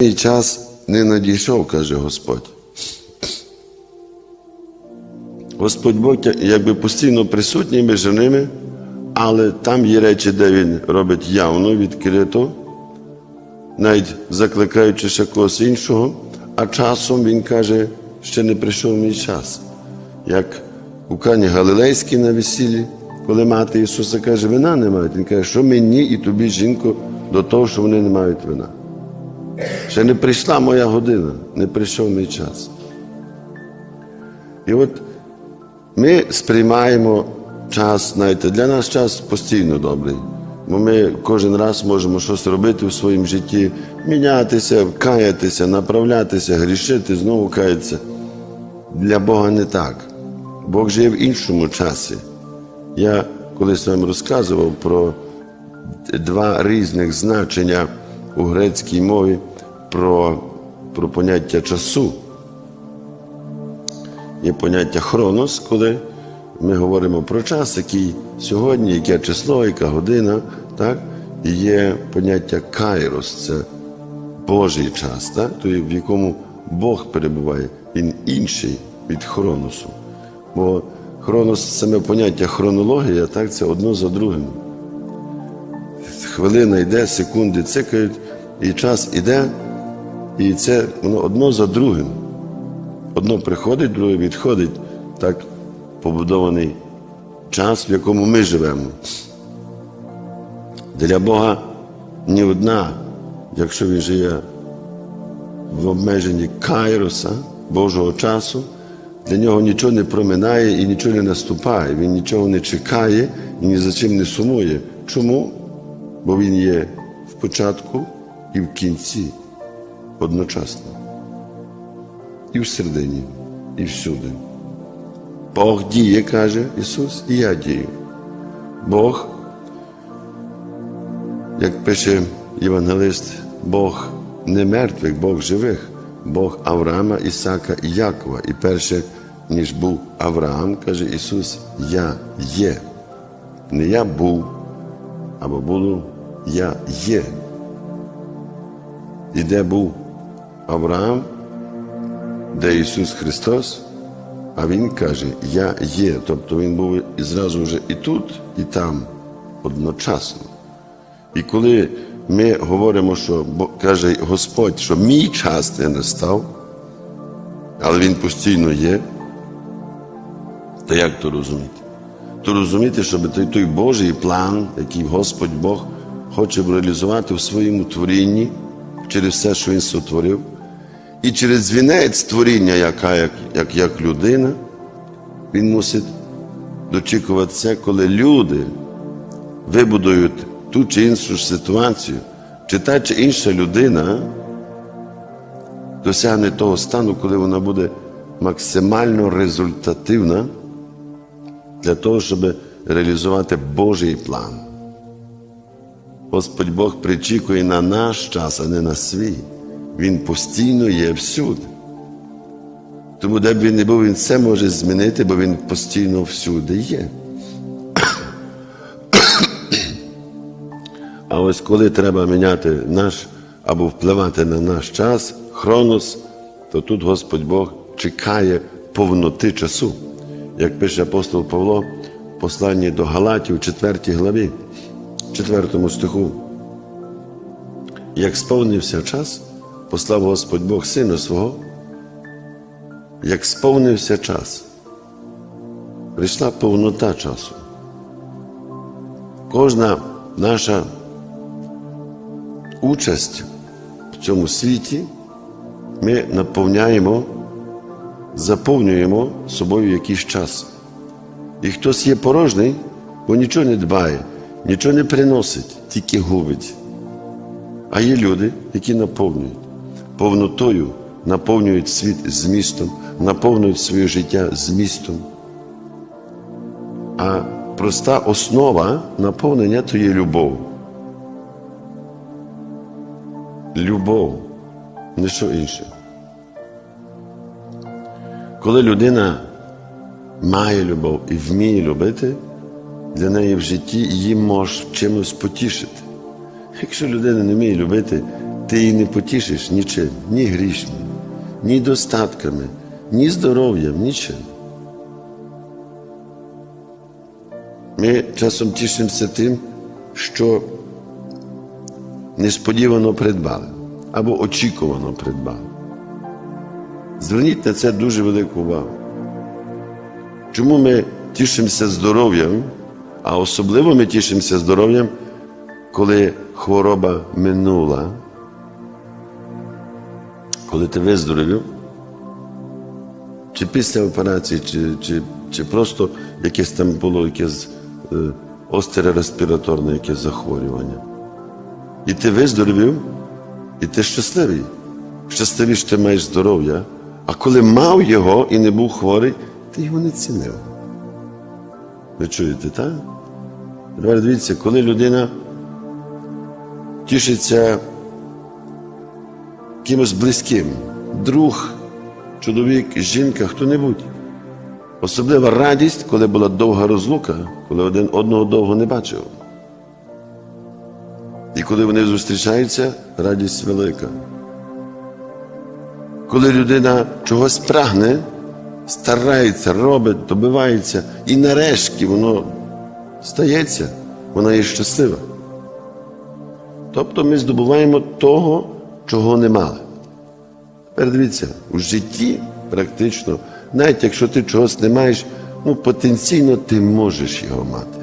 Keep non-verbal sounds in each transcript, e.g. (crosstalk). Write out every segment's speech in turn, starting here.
Мій час не надійшов, каже Господь. Господь Бог якби постійно присутній між ними, але там є речі, де Він робить явно, відкрито, навіть закликаючи ще когось іншого, а часом Він каже, ще не прийшов мій час. Як у Кані Галилейській на весіллі, коли мати Ісуса каже, вина не мають. Він каже, що мені і тобі, жінко, до того, що вони не мають вина. Ще не прийшла моя година, не прийшов мій час. І от ми сприймаємо час, знаєте, для нас час постійно добрий. Бо ми кожен раз можемо щось робити в своєму житті, мінятися, каятися, направлятися, грішити, знову каятися. Для Бога не так. Бог живе в іншому часі. Я колись вам розказував про два різних значення у грецькій мові про, про поняття часу. Є поняття хронос, коли ми говоримо про час, який сьогодні, яке число, яка година, так? і є поняття кайрос, це Божий час, так? той, в якому Бог перебуває, він інший від хроносу. Бо хронос, саме поняття хронологія, так, це одно за другим. Хвилина йде, секунди цикають, і час іде, і це воно одно за другим. Одно приходить, друге відходить, так побудований час, в якому ми живемо. Для Бога ні одна, якщо він живе в обмеженні кайроса, Божого часу, для нього нічого не проминає і нічого не наступає. Він нічого не чекає і ні за чим не сумує. Чому? Бо він є в початку і в кінці одночасно. І в середині, і всюди. Бог діє, каже Ісус, і я дію. Бог, як пише Євангелист, Бог не мертвих, Бог живих, Бог Авраама, Ісака і Якова. І перше, ніж був Авраам, каже Ісус, Я є. Не я був, або буду, я є. І де був Авраам, де Ісус Христос, а Він каже, Я є. Тобто Він був і зразу вже і тут, і там одночасно. І коли ми говоримо, що каже Господь, що мій час не настав, але Він постійно є, то як то розуміти? То розуміти, щоб той, той Божий план, який Господь Бог хоче реалізувати в своєму творінні через все, що Він сотворив, і через вінець творіння, яка як, як, як людина, він мусить дочікуватися, коли люди вибудують ту чи іншу ситуацію, чи та чи інша людина досягне того стану, коли вона буде максимально результативна для того, щоб реалізувати Божий план. Господь Бог причікує на наш час, а не на свій. Він постійно є всюди. Тому, де б він не був, він все може змінити, бо він постійно всюди є. (coughs) А ось коли треба міняти наш або впливати на наш час, хронос, то тут Господь Бог чекає повноти часу. Як пише апостол Павло в посланні до Галатів, 4 главі, 4 стиху. Як сповнився час, послав Господь Бог Сина свого, як сповнився час, прийшла повнота часу. Кожна наша участь в цьому світі ми наповняємо, заповнюємо собою якийсь час. І хтось є порожній, бо нічого не дбає, нічого не приносить, тільки губить. А є люди, які наповнюють повнотою, наповнюють світ змістом, наповнюють своє життя змістом. А проста основа наповнення то є любов. Любов, не що інше. Коли людина має любов і вміє любити, для неї в житті її може чимось потішити. Якщо людина не вміє любити, ти її не потішиш нічим, ні грішми, ні достатками, ні здоров'ям, нічим. Ми часом тішимося тим, що несподівано придбали або очікувано придбали. Зверніть на це дуже велику увагу. Чому ми тішимося здоров'ям, а особливо ми тішимося здоров'ям, коли хвороба минула, коли ти виздоровів, чи після операції, чи, чи, чи просто якесь там було якесь е, респіраторне якесь захворювання. І ти виздоровів, і ти щасливий. Щасливіше ти маєш здоров'я, а коли мав його і не був хворий, ти його не цінив. Ви чуєте, так? Тепер дивіться, коли людина тішиться кимось близьким, друг, чоловік, жінка, хто-небудь. Особлива радість, коли була довга розлука, коли один одного довго не бачив. І коли вони зустрічаються, радість велика. Коли людина чогось прагне, старається, робить, добивається, і нарешті воно стається, вона є щаслива. Тобто ми здобуваємо того, чого не мали. Тепер дивіться, у житті практично, навіть якщо ти чогось не маєш, ну потенційно ти можеш його мати.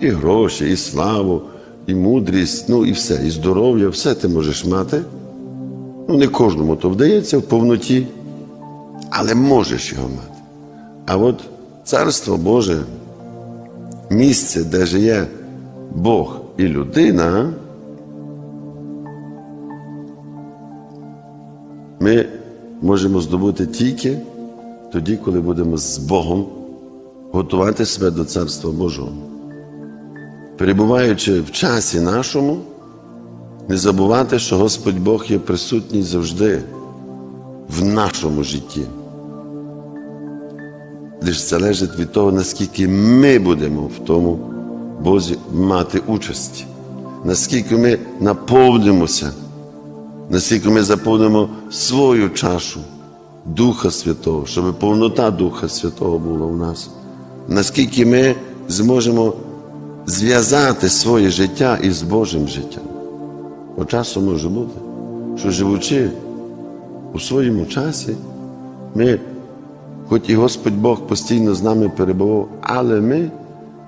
І гроші, і славу, і мудрість, ну і все, і здоров'я, все ти можеш мати. Ну, не кожному то вдається в повноті, але можеш його мати. А от Царство Боже, місце, де живе Бог і людина, ми можемо здобути тільки тоді, коли будемо з Богом готувати себе до Царства Божого. Перебуваючи в часі нашому, не забувати, що Господь Бог є присутній завжди в нашому житті. Лише залежить від того, наскільки ми будемо в тому Бозі мати участь, наскільки ми наповнимося, наскільки ми заповнимо свою чашу Духа Святого, щоб повнота Духа Святого була у нас, наскільки ми зможемо зв'язати своє життя із Божим життям. Бо часом може бути, що живучи у своєму часі, ми, хоч і Господь Бог постійно з нами перебував, але ми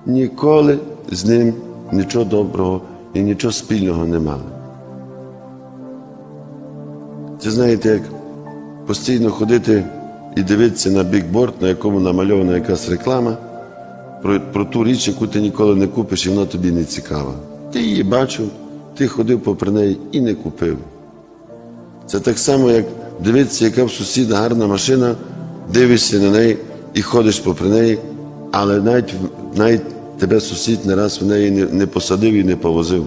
ніколи з ним нічого доброго і нічого спільного не мали. Це знаєте, як постійно ходити і дивитися на бікборд, на якому намальована якась реклама, про, про ту річ, яку ти ніколи не купиш, і вона тобі не цікава. Ти її бачив, ти ходив попри неї і не купив. Це так само, як дивитися, яка в сусіда гарна машина, дивишся на неї і ходиш попри неї, але навіть, навіть тебе сусід не раз в неї не, не посадив і не повозив.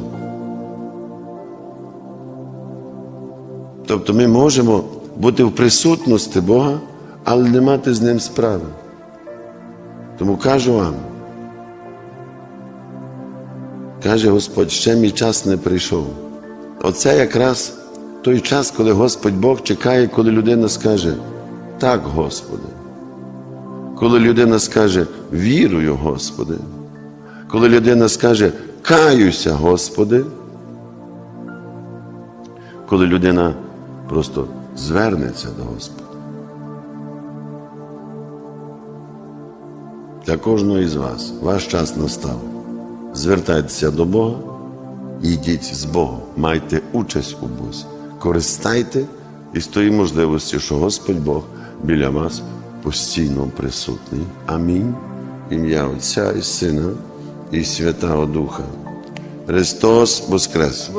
Тобто ми можемо бути в присутності Бога, але не мати з ним справи. Тому кажу вам, каже Господь, ще мій час не прийшов. Оце якраз той час, коли Господь Бог чекає, коли людина скаже, так, Господи. Коли людина скаже, вірую, Господи. Коли людина скаже, каюся, Господи. Коли людина просто звернеться до Господа. Для кожного із вас ваш час настав. Звертайтеся до Бога і йдіть з Богом. Майте участь у Бозі. Користайте із тої можливості, що Господь Бог біля вас постійно присутній. Амінь. Ім'я Отця і Сина і Святого Духа. Христос Воскрес!